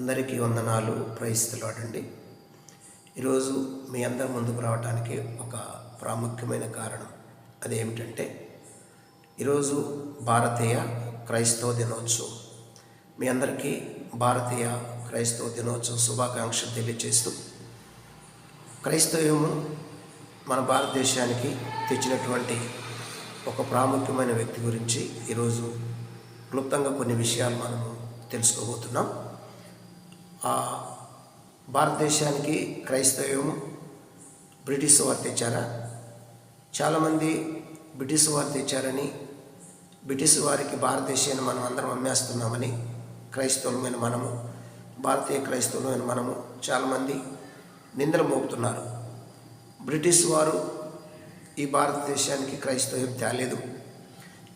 అందరికీ వందనాలు. ప్రయిస్తున్నాడండి ఈరోజు మీ అందరి ముందుకు రావడానికి ఒక ప్రాముఖ్యమైన కారణం అదేమిటంటే ఈరోజు భారతీయ క్రైస్తవ దినోత్సవం. మీ అందరికీ భారతీయ క్రైస్తవ దినోత్సవం శుభాకాంక్షలు తెలియజేస్తూ క్రైస్తవము మన భారతదేశానికి తెచ్చినటువంటి ఒక ప్రాముఖ్యమైన వ్యక్తి గురించి ఈరోజు క్లుప్తంగా కొన్ని విషయాలు మనము తెలుసుకోబోతున్నాం. భారతదేశానికి క్రైస్తవం బ్రిటిష్ వారు తెచ్చారా? చాలామంది బ్రిటిష్ వారు తెచ్చారని బ్రిటిష్ వారికి భారతదేశాన్ని మనం అందరం అమ్మేస్తున్నామని క్రైస్తవులమైన మనము భారతీయ క్రైస్తవులమైన మనము చాలామంది నిందలు మోపుతున్నారు. బ్రిటిష్ వారు ఈ భారతదేశానికి క్రైస్తవం తేలేదు.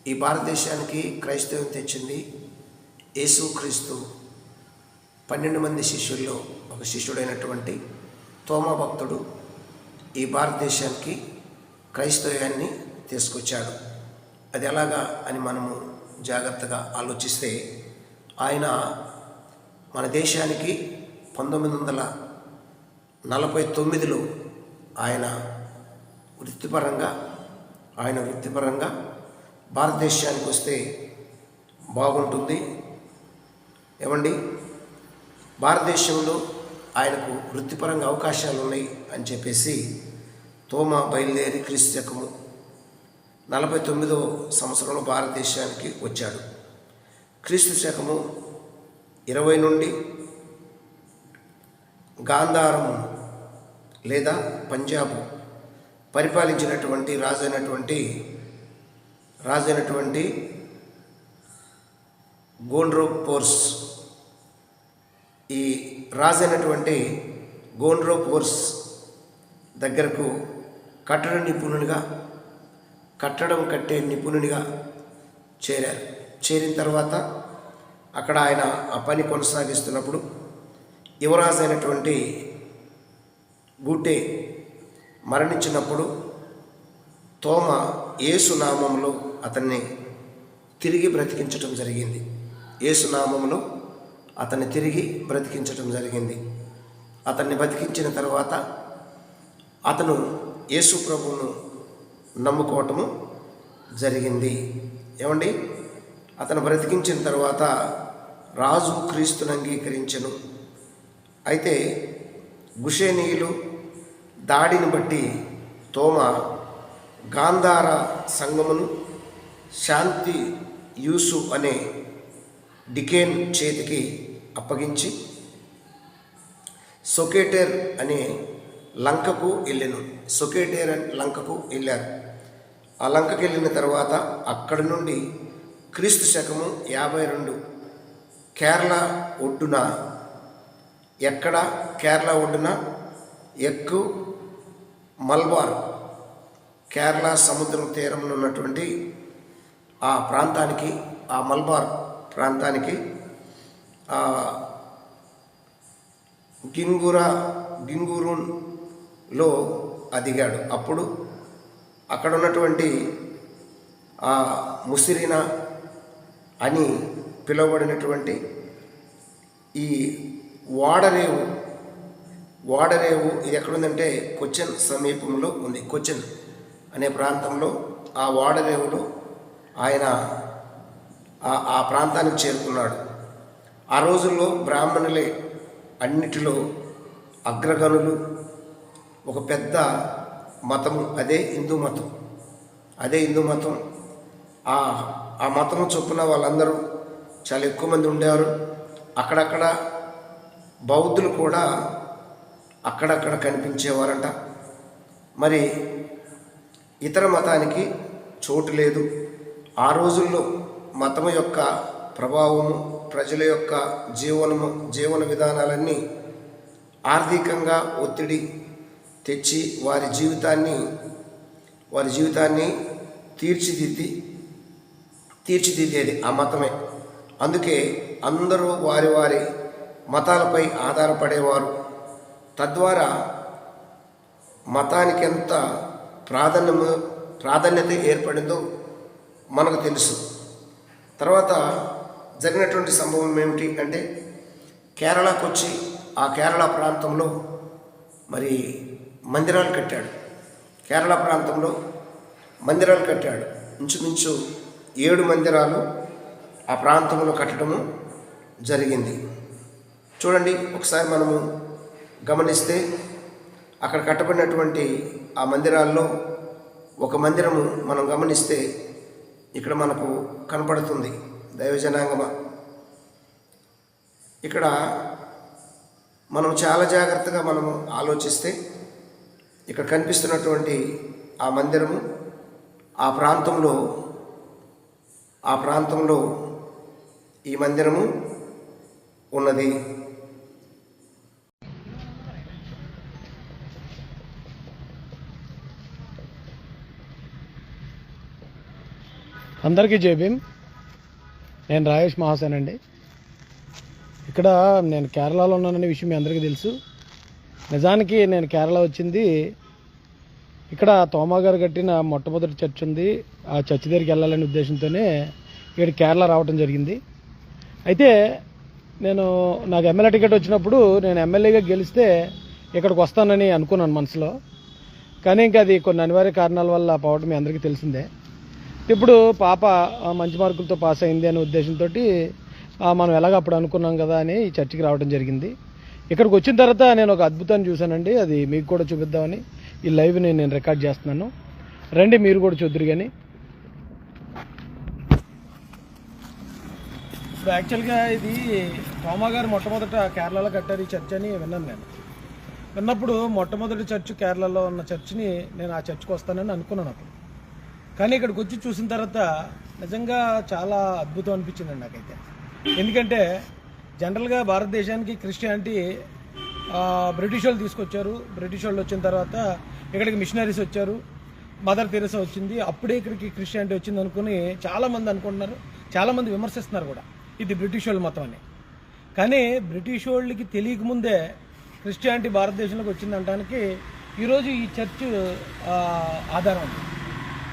ఈ భారతదేశానికి క్రైస్తవం తెచ్చింది యేసుక్రీస్తు పన్నెండు మంది శిష్యుల్లో ఒక శిష్యుడైనటువంటి తోమా భక్తుడు ఈ భారతదేశానికి క్రైస్తవ్యాన్ని తీసుకొచ్చాడు. అది ఎలాగా అని మనము జాగ్రత్తగా ఆలోచిస్తే ఆయన మన దేశానికి పంతొమ్మిది వందల నలభై తొమ్మిదిలో ఆయన వృత్తిపరంగా ఆయన వృత్తిపరంగా భారతదేశానికి వస్తే బాగుంటుంది. ఏమండి? భారతదేశంలో ఆయనకు వృత్తిపరంగా అవకాశాలు ఉన్నాయి అని చెప్పేసి తోమా బయలుదేరి క్రీస్తు శకము నలభై తొమ్మిదో సంవత్సరంలో భారతదేశానికి వచ్చాడు. క్రీస్తు శకము ఇరవై నుండి గాంధారం లేదా పంజాబ్ పరిపాలించినటువంటి రాజైనటువంటి రాజైనటువంటి గోండ్రో ఈ ఈ రాజైనటువంటి గోండ్రో కోర్స్ దగ్గరకు కట్టడ నిపుణునిగా కట్టడం కట్టే నిపుణునిగా చేరారు. చేరిన తర్వాత అక్కడ ఆయన ఆ పని కొనసాగిస్తున్నప్పుడు యువరాజు అయినటువంటి గూటే మరణించినప్పుడు తోమ ఏసునామంలో అతన్ని తిరిగి బ్రతికించటం జరిగింది. ఏసునామంలో అతన్ని తిరిగి బ్రతికించటం జరిగింది. అతన్ని బతికించిన తర్వాత అతను యేసు ప్రభువును నమ్ముకోవటము జరిగింది. ఏమండి? అతను బ్రతికించిన తర్వాత రాజు క్రీస్తుని అంగీకరించను. అయితే గుషేనీయులు దాడిని బట్టి తోమ గాంధార సంగమును శాంతి యూసు అనే డికేన్ చేతికి అప్పగించి సొకేటేర్ అనే లంకకు వెళ్ళాను సొకేటేర్ అనే లంకకు వెళ్ళారు. ఆ లంకకు వెళ్ళిన తర్వాత అక్కడి నుండి క్రీస్తు శకము యాభై రెండు కేరళ ఒడ్డున ఎక్కడ? కేరళ ఒడ్డున ఎక్కు మల్బార్ కేరళ సముద్రం తీరంలో ఉన్నటువంటి ఆ ప్రాంతానికి ఆ మల్బార్ ప్రాంతానికి ఆ గింగుర గింగురూన్లో అదిగాడు. అప్పుడు అక్కడ ఉన్నటువంటి ఆ ముసిరిన అని పిలువబడినటువంటి ఈ వాడరేవు వాడరేవు ఇది ఎక్కడుందంటే కొచ్చిన్ సమీపంలో ఉంది. కొచ్చిన్ అనే ప్రాంతంలో ఆ వాడరేవులో ఆయన ఆ- ప్రాంతానికి చేరుకున్నాడు. ఆ రోజుల్లో బ్రాహ్మణులే అన్నిటిలో అగ్రగణులు. ఒక పెద్ద మతము అదే హిందూ మతం. అదే హిందూ మతం. ఆ ఆ మతం చొప్పున వాళ్ళందరూ చాలా ఎక్కువ మంది ఉండేవారు. అక్కడక్కడ బౌద్ధులు కూడా అక్కడక్కడ కనిపించేవారంట. మరి ఇతర మతానికి చోటు లేదు. ఆ రోజుల్లో మతము యొక్క ప్రభావము ప్రజల యొక్క జీవనము జీవన విధానాలన్నీ ఆర్థికంగా ఒత్తిడి తెచ్చి వారి జీవితాన్ని వారి జీవితాన్ని తీర్చిదిద్ది తీర్చిదిద్దేది ఆ మతమే. అందుకే అందరూ వారి వారి మతాలపై ఆధారపడేవారు. తద్వారా మతానికి ఎంత ప్రాధాన్యము ప్రాధాన్యత ఏర్పడిందో మనకు తెలుసు. తర్వాత జరిగినటువంటి సంభవం ఏమిటి అంటే కేరళకు వచ్చి ఆ కేరళ ప్రాంతంలో మరి మందిరాలు కట్టాడు. కేరళ ప్రాంతంలో మందిరాలు కట్టాడు. ఇంచుమించు ఏడు మందిరాలు ఆ ప్రాంతంలో కట్టడము జరిగింది. చూడండి ఒకసారి మనము గమనిస్తే అక్కడ కట్టబడినటువంటి ఆ మందిరాల్లో ఒక మందిరము మనం గమనిస్తే ఇక్కడ మనకు కనపడుతుంది దైవజనాంగమ. ఇక్కడ మనం చాలా జాగ్రత్తగా మనము ఆలోచిస్తే ఇక్కడ కనిపిస్తున్నటువంటి ఆ మందిరము ఆ ప్రాంతంలో ఆ ప్రాంతంలో ఈ మందిరము ఉన్నది. అందరికీ జేబీం నేను రాయేష్ మహాసేన్ అండి. ఇక్కడ నేను కేరళలో ఉన్నాననే విషయం మీ అందరికీ తెలుసు. నిజానికి నేను కేరళ వచ్చింది. ఇక్కడ తోమా గారు కట్టిన మొట్టమొదటి చర్చ్ ఉంది. ఆ చర్చ్ దగ్గరికి వెళ్ళాలనే ఉద్దేశంతోనే ఇక్కడ కేరళ రావటం జరిగింది. అయితే నేను నాకు ఎమ్మెల్యే టికెట్ వచ్చినప్పుడు నేను ఎమ్మెల్యేగా గెలిస్తే ఇక్కడికి వస్తానని అనుకున్నాను మనసులో. కానీ ఇంకా అది కొన్ని అనివార్య కారణాల వల్ల పోవటం మీ అందరికీ తెలిసిందే. ఇప్పుడు పాప మంచి మార్కులతో పాస్ అయింది అనే ఉద్దేశంతో మనం ఎలాగ అప్పుడు అనుకున్నాం కదా అని ఈ చర్చికి రావడం జరిగింది. ఇక్కడికి వచ్చిన తర్వాత నేను ఒక అద్భుతాన్ని చూశానండి. అది మీకు కూడా చూపిద్దామని ఈ లైవ్ని నేను రికార్డ్ చేస్తున్నాను. రండి మీరు కూడా చూద్దరు కానీ ఇప్పుడు యాక్చువల్గా ఇది తోమా గారు మొట్టమొదట కేరళలో కట్టారు ఈ చర్చ్ అని విన్నాను నేను. విన్నప్పుడు మొట్టమొదటి చర్చ్ కేరళలో ఉన్న చర్చిని నేను ఆ చర్చ్కి వస్తానని అనుకున్నాను అప్పుడు. కానీ ఇక్కడికి వచ్చి చూసిన తర్వాత నిజంగా చాలా అద్భుతం అనిపించింది నాకైతే. ఎందుకంటే జనరల్గా భారతదేశానికి క్రిస్టియానిటీ బ్రిటిష్ వాళ్ళు తీసుకొచ్చారు. బ్రిటిష్ వాళ్ళు వచ్చిన తర్వాత ఇక్కడికి మిషనరీస్ వచ్చారు. మదర్ తెరెసా వచ్చింది. అప్పుడే ఇక్కడికి క్రిస్టియానిటీ వచ్చింది అనుకుని చాలామంది అనుకుంటున్నారు. చాలామంది విమర్శిస్తున్నారు కూడా. ఇది బ్రిటిష్ వాళ్ళు మతం అని. కానీ బ్రిటిష్ వాళ్ళకి తెలియకముందే క్రిస్టియానిటీ భారతదేశంలోకి వచ్చిందంటానికి ఈరోజు ఈ చర్చ్ ఆధారం ఉంది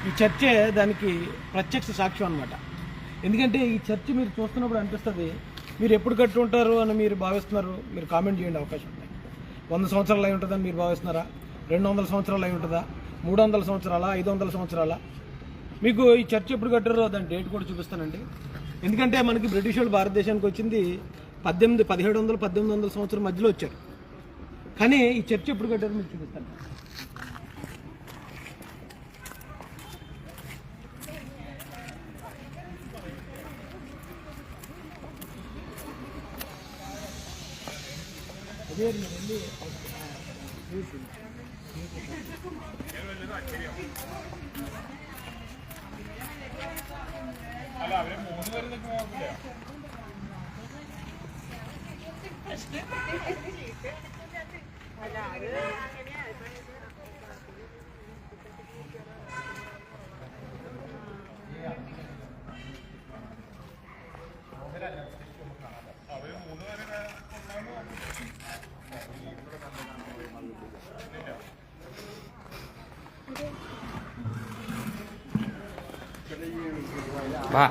ఈ చర్చే దానికి ప్రత్యక్ష సాక్ష్యం అనమాట ఎందుకంటే ఈ చర్చ్ మీరు చూస్తున్నప్పుడు అనిపిస్తుంది మీరు ఎప్పుడు కట్టుకుంటారు అని మీరు భావిస్తున్నారు మీరు కామెంట్ చేయండి అవకాశం ఉంది వంద సంవత్సరాలు అయి ఉంటుందని మీరు భావిస్తున్నారా? రెండు వందల సంవత్సరాలు అయి ఉంటుందా? మూడు వందల సంవత్సరాలా? ఐదు వందల సంవత్సరాలా? మీకు ఈ చర్చ్ ఎప్పుడు కట్టారో దాని డేట్ కూడా చూపిస్తానండి. ఎందుకంటే మనకి బ్రిటిష్ వాళ్ళు భారతదేశానికి వచ్చింది పద్దెనిమిది పదిహేడు వందలు పద్దెనిమిది వందల సంవత్సరం మధ్యలో వచ్చారు. కానీ ఈ చర్చ్ ఎప్పుడు కట్టారో మీకు చూపిస్తాను. അല്ല അവരെ മൂന്ന് പേര് നിൽക്കുമ്പോൾ കുഴപ്പമില്ല അല്ല അത് బా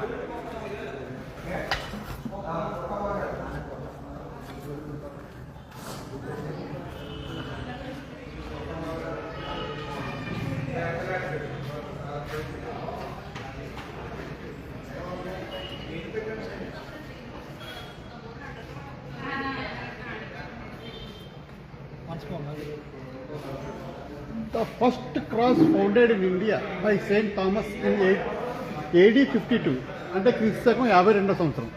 The first cross founded in India by Saint Thomas in AD fifty two అంటే క్రీస్తు శకం యాభై రెండో సంవత్సరం.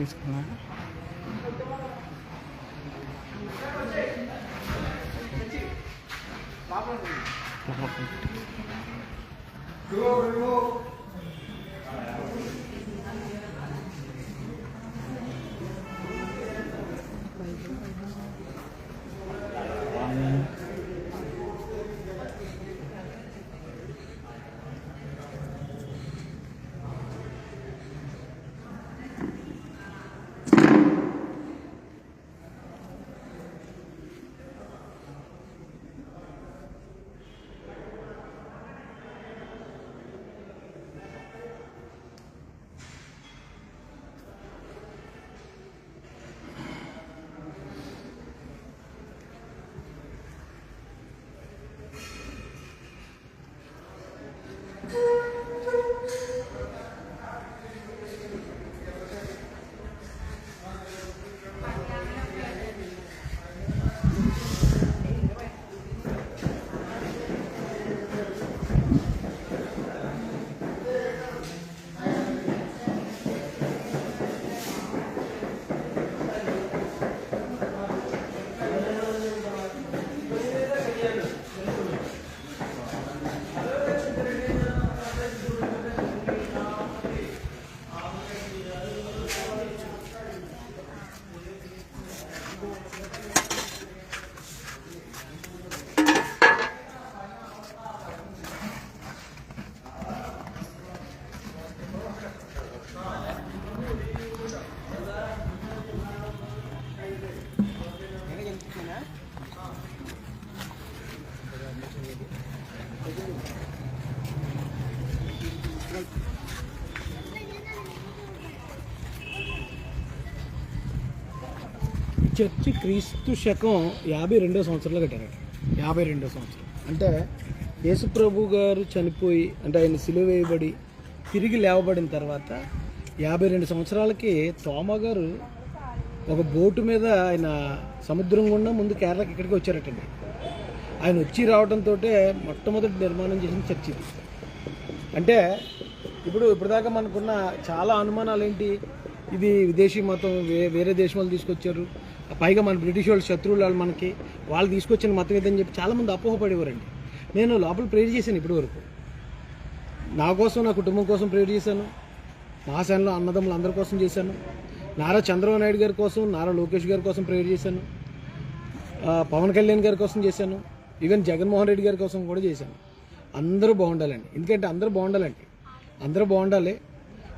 తీసుకున్నా Glory, Lord. చర్చి క్రీస్తు శకం యాభై రెండో సంవత్సరంలో కట్టారట. యాభై రెండో సంవత్సరం. అంటే యేసుప్రభు గారు చనిపోయి అంటే ఆయన సిలువ వేయబడి తిరిగి లేవబడిన తర్వాత యాభై రెండు సంవత్సరాలకి తోమ గారు ఒక బోటు మీద ఆయన సముద్రం గుండా ముందు కేరళకి ఇక్కడికి వచ్చారటండి. ఆయన వచ్చి రావడంతో మొట్టమొదటి నిర్మాణం చేసిన చర్చి ఇది. అంటే ఇప్పుడు ఇప్పటిదాకా మనకున్న చాలా అనుమానాలు ఏంటి ఇది విదేశీ మతం వే వేరే దేశం వాళ్ళు తీసుకొచ్చారు. పైగా మన బ్రిటిష్ వాళ్ళు శత్రువులు వాళ్ళు మనకి వాళ్ళు తీసుకొచ్చిన మతం ఇదని చెప్పి చాలామంది అపోహపడేవారండి. నేను లోపల ప్రేర్ చేశాను ఇప్పటి వరకు నా కోసం నా కుటుంబం కోసం ప్రేర్ చేశాను. మహాసేనలో అన్నదమ్ములు అందరి కోసం చేశాను. నారా చంద్రబాబు నాయుడు గారి కోసం నారా లోకేష్ గారి కోసం ప్రేర్ చేశాను. పవన్ కళ్యాణ్ గారి కోసం చేశాను. ఈవెన్ జగన్మోహన్ రెడ్డి గారి కోసం కూడా చేశాను. అందరూ బాగుండాలండి. ఎందుకంటే అందరూ బాగుండాలండి. అందరూ బాగుండాలి.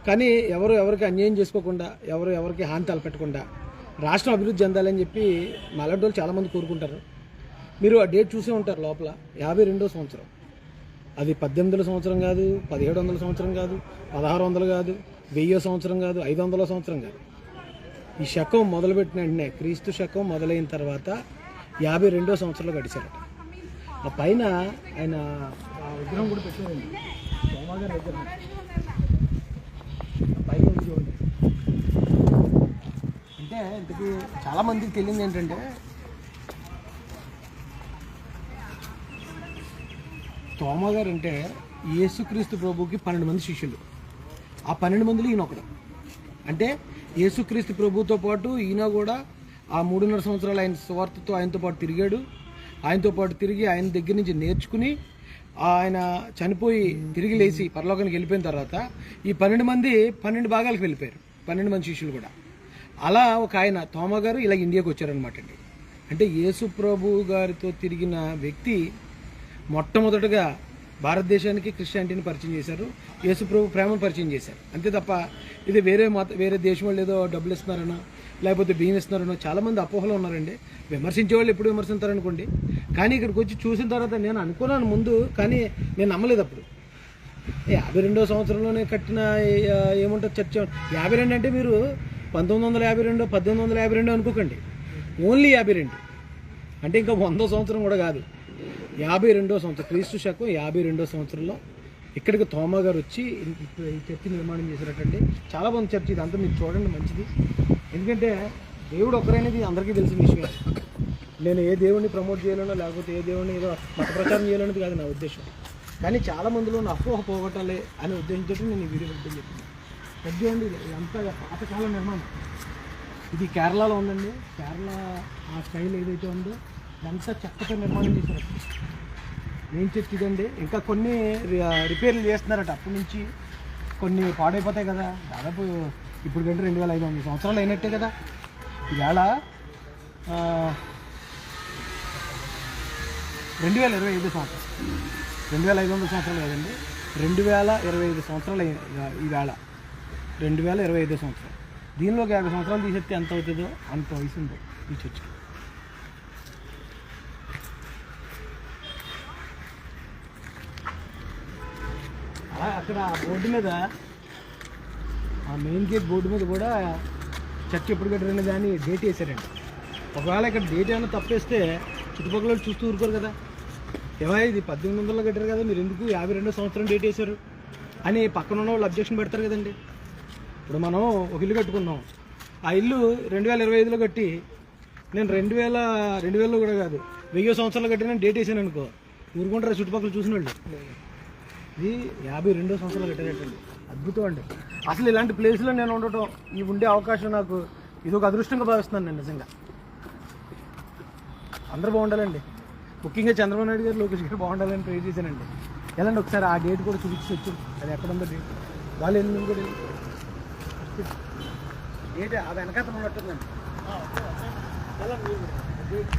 కానీ ఎవరు ఎవరికి అన్యాయం చేసుకోకుండా ఎవరు ఎవరికి హాని తలపెట్టకుండా రాష్ట్రం అభివృద్ధి చెందాలని చెప్పి మలాంటి వాళ్ళు చాలామంది కోరుకుంటారు. మీరు ఆ డేట్ చూసే ఉంటారు లోపల. యాభై రెండో సంవత్సరం. అది పద్దెనిమిదిల సంవత్సరం కాదు పదిహేడు వందల సంవత్సరం కాదు పదహారు వందలు కాదు వెయ్యో సంవత్సరం కాదు ఐదు వందల సంవత్సరం కాదు. ఈ శకం మొదలుపెట్టిన వెంటనే క్రీస్తు శకం మొదలైన తర్వాత యాభై రెండో సంవత్సరంలో గడిచారట. ఆ పైన ఆయన విగ్రహం కూడా పెట్టారండి. సోమాగారి విగ్రహం ఆ పైన ఉంది చూడండి అంటే ఇంతకి చాలా మందికి తెలియదు ఏంటంటే తోమ గారు అంటే యేసుక్రీస్తు ప్రభుకి పన్నెండు మంది శిష్యులు. ఆ పన్నెండు మందిలో ఈయన ఒకడు. అంటే యేసుక్రీస్తు ప్రభుతో పాటు ఈయన కూడా ఆ మూడున్నర సంవత్సరాలు ఆయన స్వార్థతో ఆయనతో పాటు తిరిగాడు. ఆయనతో పాటు తిరిగి ఆయన దగ్గర నుంచి నేర్చుకుని ఆయన చనిపోయి తిరిగి లేచి పరలోకానికి వెళ్ళిపోయిన తర్వాత ఈ పన్నెండు మంది పన్నెండు భాగాలకు వెళ్ళిపోయారు. పన్నెండు మంది శిష్యులు కూడా. అలా ఒక ఆయన తోమ గారు ఇలా ఇండియాకి వచ్చారనమాట అండి. అంటే యేసు ప్రభు గారితో తిరిగిన వ్యక్తి మొట్టమొదటగా భారతదేశానికి క్రిస్టియానిటీని పరిచయం చేశారు యేసుప్రభు ప్రేమను పరిచయం చేశారు. అంతే తప్ప ఇది వేరే మత వేరే దేశం వాళ్ళు ఏదో డబ్బులు ఇస్తున్నారనో లేకపోతే బియ్యం ఇస్తున్నారనో చాలామంది అపోహలు ఉన్నారండి. విమర్శించే వాళ్ళు ఎప్పుడు విమర్శించారనుకోండి. కానీ ఇక్కడికి వచ్చి చూసిన తర్వాత నేను అనుకున్నాను ముందు కానీ నేను నమ్మలేదు అప్పుడు. యాభై రెండో సంవత్సరంలోనే కట్టిన ఏముంటుంది చర్చ? యాభై రెండు అంటే మీరు పంతొమ్మిది వందల యాభై రెండు పద్దెనిమిది వందల యాభై రెండు అనుకోకండి. ఓన్లీ యాభై రెండు. అంటే ఇంకా వందో సంవత్సరం కూడా కాదు. యాభై రెండో సంవత్సరం క్రీస్తు శకం యాభై రెండో సంవత్సరంలో ఇక్కడికి తోమా గారు వచ్చి ఈ చర్చి నిర్మాణం చేశారటండి చాలా బాగుంది చర్చి ఇదంతా మీరు చూడండి మంచిది. ఎందుకంటే దేవుడు ఒక్కరైనది అందరికీ తెలిసిన విషయం నేను ఏ దేవుడిని ప్రమోట్ చేయాలనో లేకపోతే ఏ దేవుడిని ఏదో మత ప్రచారం చేయాలనేది కాదు నా ఉద్దేశం. కానీ చాలా మందిలో నా అపోహ పోగొట్టాలి అనే ఉద్దేశంతో నేను ఈ వీడియో పెట్టడం పెద్ద అండి ఇది అంతా పాతకాల నిర్మాణం. ఇది కేరళలో ఉందండి. కేరళ ఆ స్టైల్ ఏదైతే ఉందో ఇదంతా చెక్కతో నిర్మాణం చేశారు. మెయిన్ చర్చ్ ఇదండి. ఇంకా కొన్ని రి- రిపేర్లు చేస్తున్నారట. అప్పటి నుంచి కొన్ని పాడైపోతాయి కదా. దాదాపు ఇప్పుడు కంటే రెండు వేల ఐదు వందల సంవత్సరాలు అయినట్టే కదా. ఇవాళ రెండు వేల ఇరవై ఐదు సంవత్సరం. రెండు వేల ఐదు వందల సంవత్సరాలు కదండి. రెండు వేల ఇరవై ఐదు సంవత్సరాలు ఈవేళ. రెండు వేల ఇరవై ఐదో సంవత్సరం. దీనిలోకి యాభై సంవత్సరాలు తీసేస్తే ఎంత అవుతుందో అంత వయసు ఉంది ఈ చర్చికి. అలా అక్కడ ఆ బోర్డు మీద ఆ మెయిన్ గేట్ బోర్డు మీద కూడా చర్చ్ ఎప్పుడు కట్టారని దాన్ని డేట్ వేసారండి ఒకవేళ ఇక్కడ డేట్ ఏమైనా తప్పేస్తే చుట్టుపక్కల వాళ్ళు చూస్తూ ఊరుకోరు కదా. ఏమో ఇది పద్దెనిమిది వందలు కట్టారు కదా మీరు ఎందుకు యాభై రెండో సంవత్సరం డేట్ వేశారు? అని పక్కన ఉన్న వాళ్ళు అబ్జెక్షన్ పెడతారు కదండి. ఇప్పుడు మనం ఒక ఇల్లు కట్టుకున్నాం ఆ ఇల్లు రెండు వేల ఇరవై ఐదులో కట్టి నేను రెండు వేల రెండు వేలలో కూడా కాదు వెయ్యి సంవత్సరాలు కట్టిన డేట్ వేసాను అనుకో. ఊరుకుంటారు చుట్టుపక్కల చూసిన వాళ్ళు? ఇది యాభై రెండో సంవత్సరాలు కట్టారటండి అద్భుతం అండి. అసలు ఇలాంటి ప్లేస్లో నేను ఉండటం ఈ ఉండే అవకాశం నాకు ఇది ఒక అదృష్టంగా భావిస్తున్నాను నేను నిజంగా. అందరూ బాగుండాలండి. ముఖ్యంగా చంద్రబాబు నాయుడు గారు లోకేష్ గారు బాగుండాలని ట్రై చేశానండి. వెళ్ళండి ఒకసారి ఆ డేట్ కూడా చూపించి వచ్చు అది ఎక్కడ ఉందండి డేట్ వాళ్ళు వెళ్ళింది కూడా ఏంటి? ఆ వెనకాతలు ఉన్నట్టుందండి వెళ్ళండి మీరు కూడా. ఆ డేట్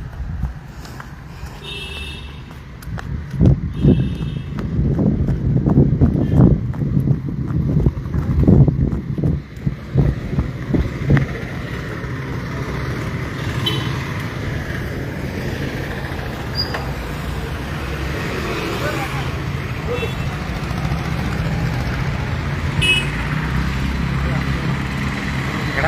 ఇక్కడ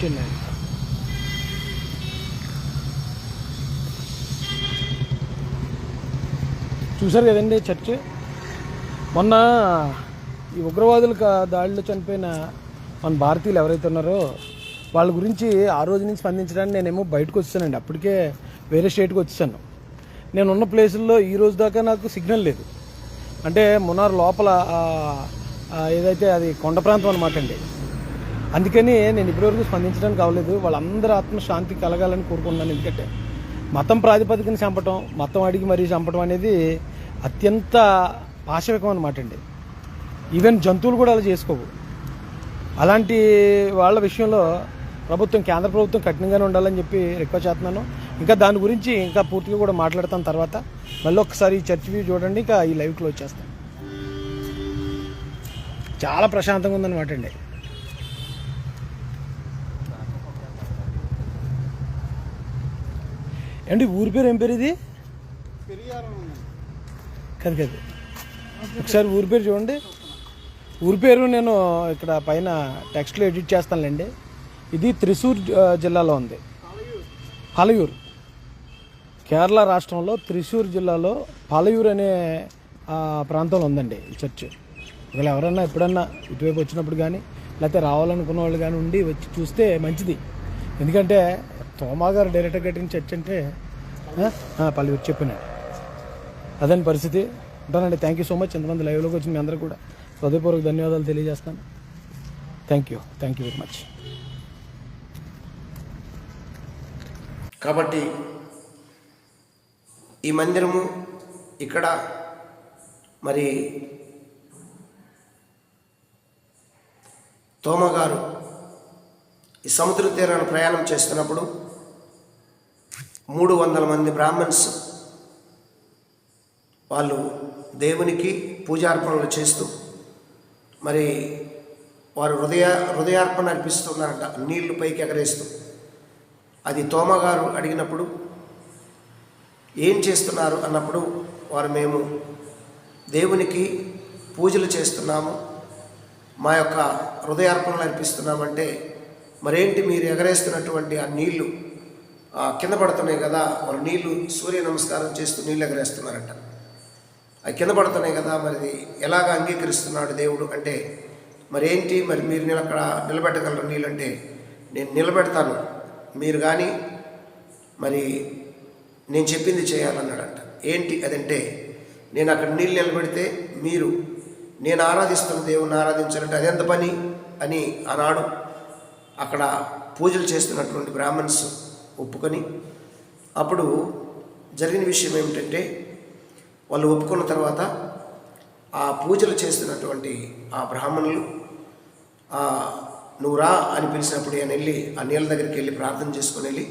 చర్చ్ అండి చూశారు కదండి చర్చ్? మొన్న ఈ ఉగ్రవాదుల దాడిలో చనిపోయిన మన భారతీయులు ఎవరైతే ఉన్నారో వాళ్ళ గురించి ఆ రోజు నుంచి స్పందించడానికి నేనేమో బయటకు వచ్చానండి. అప్పటికే వేరే స్టేట్కి వచ్చాను. నేను ఉన్న ప్లేసుల్లో ఈ రోజు దాకా నాకు సిగ్నల్ లేదు. అంటే మునార్ లోపల ఏదైతే అది కొండ ప్రాంతం అనమాట అండి. అందుకని నేను ఇప్పటివరకు స్పందించడానికి అవ్వలేదు వాళ్ళందరూ ఆత్మశాంతి కలగాలని కోరుకుంటున్నాను. ఎందుకంటే మతం ప్రాతిపదికన చంపటం మతం అడిగి మరీ చంపటం అనేది అత్యంత పాశవికం అనమాట అండి. ఈవెన్ జంతువులు కూడా అలా చేసుకోవు. అలాంటి వాళ్ళ విషయంలో ప్రభుత్వం కేంద్ర ప్రభుత్వం కఠినంగానే ఉండాలని చెప్పి రిక్వెస్ట్ చేస్తున్నాను. ఇంకా దాని గురించి ఇంకా పూర్తిగా కూడా మాట్లాడతాను తర్వాత. మళ్ళీ ఒకసారి ఈ చర్చ్ వ్యూ చూడండి ఇంకా ఈ లైవ్ క్లోజ్ చేస్తాను చాలా ప్రశాంతంగా ఉందన్నమాట అండి. అండి ఊరి పేరు ఏం పేరు ఇది? కాదు కాదు. ఒకసారి ఊరి పేరు చూడండి. ఊరి పేరు నేను ఇక్కడ పైన టెక్స్ట్లో ఎడిట్ చేస్తానులేండి. ఇది త్రిశూర్ జిల్లాలో ఉంది. పాలయూరు. కేరళ రాష్ట్రంలో త్రిశూర్ జిల్లాలో పాలయూరు అనే ప్రాంతంలో ఉందండి ఈ చర్చ్. ఒకవేళ ఎవరన్నా ఎప్పుడన్నా ఇటువైపు వచ్చినప్పుడు కానీ లేకపోతే రావాలనుకున్న వాళ్ళు కానీ ఉండి వచ్చి చూస్తే మంచిది. ఎందుకంటే తోమా గారు డైరెక్ట్గా కట్టిన చర్చ్ అంటే ఆ, చెప్పినాడు అదని పరిస్థితి. ఉంటానండి. థ్యాంక్ యూ సో మచ్ ఎంతమంది లైవ్లోకి వచ్చింది మీ అందరికీ కూడా. హృదయపూర్వక ధన్యవాదాలు తెలియజేస్తాను thank you thank you very much కాబట్టి ఈ మందిరము ఇక్కడ మరి తోమగారు ఈ సముద్ర తీరాన్ని ప్రయాణం చేస్తున్నప్పుడు మూడు వందల మంది బ్రాహ్మణ్స్ వాళ్ళు దేవునికి పూజార్పణలు చేస్తూ మరి వారు హృదయ హృదయార్పణ అర్పిస్తున్నారంట నీళ్ళు పైకి ఎగరేస్తూ. అది తోమగారు అడిగినప్పుడు ఏం చేస్తున్నారు? అన్నప్పుడు వారు మేము దేవునికి పూజలు చేస్తున్నాము మా యొక్క హృదయార్పణలు అర్పిస్తున్నామంటే మరేంటి మీరు ఎగరేస్తున్నటువంటి ఆ నీళ్ళు? కింద పడుతున్నాయి కదా వాళ్ళు నీళ్ళు సూర్య నమస్కారం చేస్తూ నీళ్ళు ఎగరేస్తున్నారంట. అవి కింద పడుతున్నాయి కదా మరి ఎలాగ అంగీకరిస్తున్నాడు దేవుడు అంటే మరి ఏంటి మరి మీరు నేను అక్కడ నిలబెట్టగలరు నీళ్ళంటే నేను నిలబెడతాను. మీరు కానీ మరి నేను చెప్పింది చేయాలన్నాడంట. ఏంటి అదంటే నేను అక్కడ నీళ్ళు నిలబెడితే మీరు నేను ఆరాధిస్తున్న దేవుని ఆరాధించాలంటే అదెంత పని అని ఆనాడు అక్కడ పూజలు చేస్తున్నటువంటి బ్రాహ్మణ్స్ ఒప్పుకొని అప్పుడు జరిగిన విషయం ఏమిటంటే వాళ్ళు ఒప్పుకున్న తర్వాత ఆ పూజలు చేస్తున్నటువంటి ఆ బ్రాహ్మణులు ఆ, నువ్వు రా అని పిలిచినప్పుడు ఆయన వెళ్ళి ఆ నీళ్ళ దగ్గరికి వెళ్ళి ప్రార్థన చేసుకుని వెళ్ళి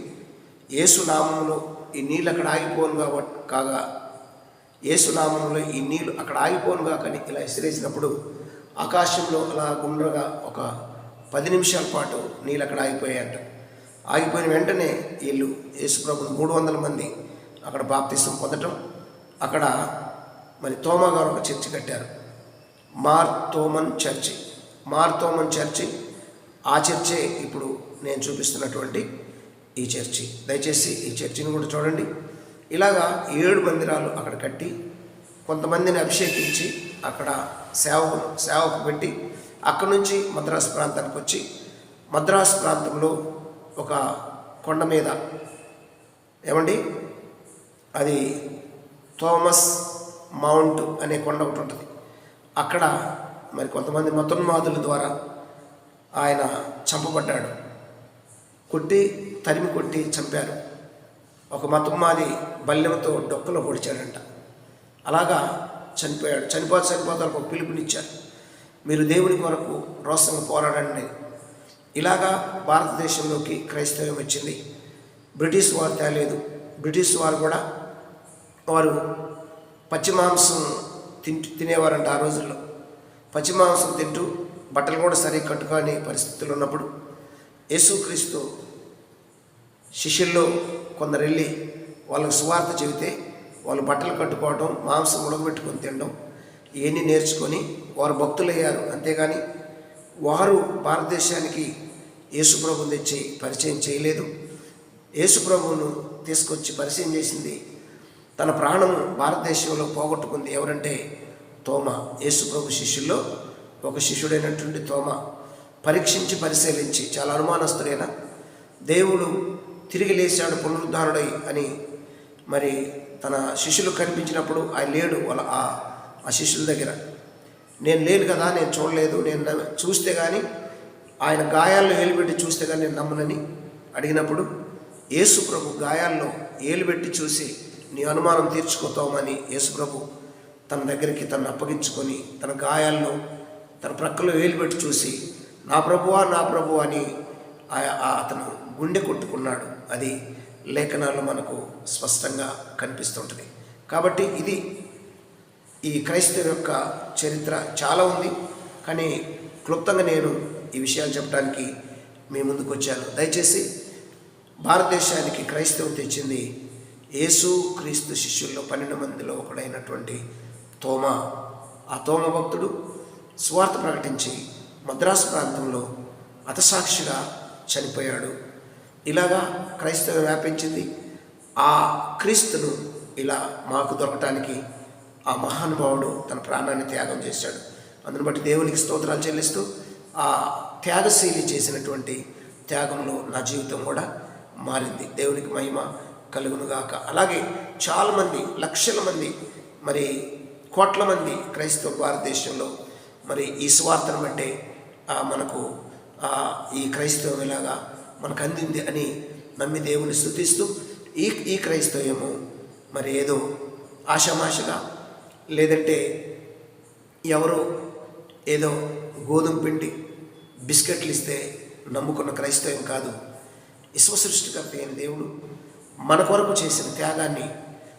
ఏసునామంలో ఈ నీళ్ళు అక్కడ ఆగిపోను కాబట్టి కాగా ఏసునామంలో ఈ నీళ్ళు అక్కడ ఆగిపోను కాకని ఇలా విసిరేసినప్పుడు ఆకాశంలో అలా గుండ్రగా ఒక పది నిమిషాల పాటు నీళ్ళు అక్కడ ఆగిపోయాయంట. ఆగిపోయిన వెంటనే వీళ్ళు యేసుప్రభులు మూడు వందల మంది అక్కడ బాప్తిసం పొందటం అక్కడ మరి తోమా గారు ఒక చర్చి కట్టారు. మార్ తోమన్ చర్చి. మార్ తోమన్ చర్చి ఆ చర్చే ఇప్పుడు నేను చూపిస్తున్నటువంటి ఈ చర్చి. దయచేసి ఈ చర్చిని కూడా చూడండి. ఇలాగా ఏడు మందిరాలు అక్కడ కట్టి కొంతమందిని అభిషేకించి అక్కడ సేవకు సేవకు పెట్టి అక్కడి నుంచి మద్రాసు ప్రాంతానికి వచ్చి మద్రాసు ప్రాంతంలో ఒక కొండ మీద. ఏమండి? అది థోమస్ మౌంట్ అనే కొండ ఒకటి ఉంటుంది. అక్కడ మరి కొంతమంది మతోన్మాదుల ద్వారా ఆయన చంపబడ్డాడు. కొట్టి తరిమి కొట్టి చంపారు. ఒక మతోన్మాది బల్లెంతో డొక్కలో పొడిచాడంట. అలాగా చనిపోయాడు. చనిపోతే చనిపోతారు ఒక పిలుపునిచ్చారు. మీరు దేవుని కొరకు రోషంగా పోరాడండి. ఇలాగా భారతదేశంలోకి క్రైస్తవ్యం వచ్చింది. బ్రిటిష్ వారు తేలేదు. బ్రిటిష్ వారు కూడా వారు పచ్చి మాంసం తింటూ తినేవారంట ఆ రోజుల్లో. పచ్చి మాంసం తింటూ బట్టలు కూడా సరిగ్గా కట్టుకోని పరిస్థితులు ఉన్నప్పుడు యేసుక్రీస్తు శిష్యుల్లో కొందరు వెళ్ళి వాళ్ళకు సువార్త చెబితే వాళ్ళు బట్టలు కట్టుకోవడం మాంసం ఉడకబెట్టుకొని తినడం ఇవన్నీ నేర్చుకొని వారు భక్తులయ్యారు. అంతేగాని వారు భారతదేశానికి యేసుప్రభుని తెచ్చి పరిచయం చేయలేదు. యేసుప్రభువును తీసుకొచ్చి పరిచయం చేసింది తన ప్రాణము భారతదేశంలో పోగొట్టుకుంది ఎవరంటే తోమ. యేసుప్రభు శిష్యుల్లో ఒక శిష్యుడైనటువంటి తోమ. పరీక్షించి పరిశీలించి చాలా అనుమానస్తుడైన దేవుడు తిరిగి లేచాడు పునరుద్ధారుడై అని మరి తన శిష్యులు కనిపించినప్పుడు ఆయన లేడు వాళ్ళ ఆ ఆ శిష్యుల దగ్గర. నేను లేను కదా నేను చూడలేదు నేను చూస్తే కానీ ఆయన గాయాల్లో ఏలుబెట్టి చూస్తే కానీ నేను నమ్మనని అడిగినప్పుడు యేసు ప్రభు గాయాల్లో ఏలుబెట్టి చూసి నీ అనుమానం తీర్చుకోతామని యేసు ప్రభు తన దగ్గరికి తను అప్పగించుకొని తన గాయాల్లో తన ప్రక్కలో ఏలుబెట్టి చూసి నా ప్రభువా నా ప్రభు అని ఆ అతను గుండె కొట్టుకున్నాడు. అది లేఖనాలు మనకు స్పష్టంగా కనిపిస్తుంటుంది కాబట్టి ఇది ఈ క్రైస్తవ యొక్క చరిత్ర చాలా ఉంది. కానీ క్లుప్తంగా నేను ఈ విషయాలు చెప్పడానికి మీ ముందుకు వచ్చాను. దయచేసి భారతదేశానికి క్రైస్తవం తెచ్చింది యేసు క్రీస్తు శిష్యుల్లో పన్నెండు మందిలో ఒకడైనటువంటి తోమ. ఆ తోమ భక్తుడు స్వార్థ ప్రకటించి మద్రాసు ప్రాంతంలో అతసాక్షిగా చనిపోయాడు. ఇలాగా క్రైస్తవం వ్యాపించింది. ఆ క్రీస్తును ఇలా మాకు దొరకటానికి ఆ మహానుభావుడు తన ప్రాణాన్ని త్యాగం చేశాడు. అందును బట్టి దేవునికి స్తోత్రాలు చెల్లిస్తూ ఆ త్యాగశీలి చేసినటువంటి త్యాగంలో నా జీవితం కూడా మారింది. దేవునికి మహిమ కలుగునుగాక అలాగే చాలామంది లక్షల మంది మరి కోట్ల మంది క్రైస్తవ భారతదేశంలో మరి ఈ స్వార్థను బట్టే మనకు ఈ క్రైస్తవం ఇలాగా మనకు అందింది అని నమ్మి దేవుని స్థుతిస్తూ ఈ ఈ క్రైస్తవ్యము మరి ఏదో ఆషామాషగా లేదంటే ఎవరో ఏదో గోధుమ పిండి బిస్కెట్లు ఇస్తే నమ్ముకున్న క్రైస్తవం కాదు. విశ్వసృష్టికర్త అయిన దేవుడు మన కొరకు చేసిన త్యాగాన్ని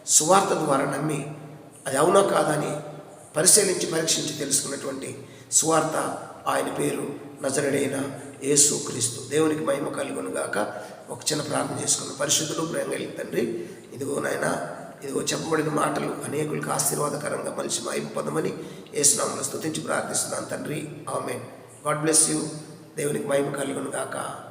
సువార్త ద్వారా నమ్మి అది అవునా కాదని పరిశీలించి పరీక్షించి తెలుసుకున్నటువంటి సువార్త ఆయన పేరు నజరుడైన యేసు క్రీస్తు. దేవునికి మహిమ కలుగునుగాక. ఒక చిన్న ప్రార్థన చేసుకున్నాం పరిశుద్ధులు ప్రేమ తండ్రి ఇదిగో నాయన ఇదిగో చెప్పబడిన మాటలు అనేకులకు ఆశీర్వాదకరంగా మనిషి మహిమ పొందమని యేసునామలో స్తుతించి ప్రార్థిస్తున్నాను తండ్రి. ఆమె గాడ్ బ్లెస్ యూ. దేవునికి మహిమ కలుగును గాక.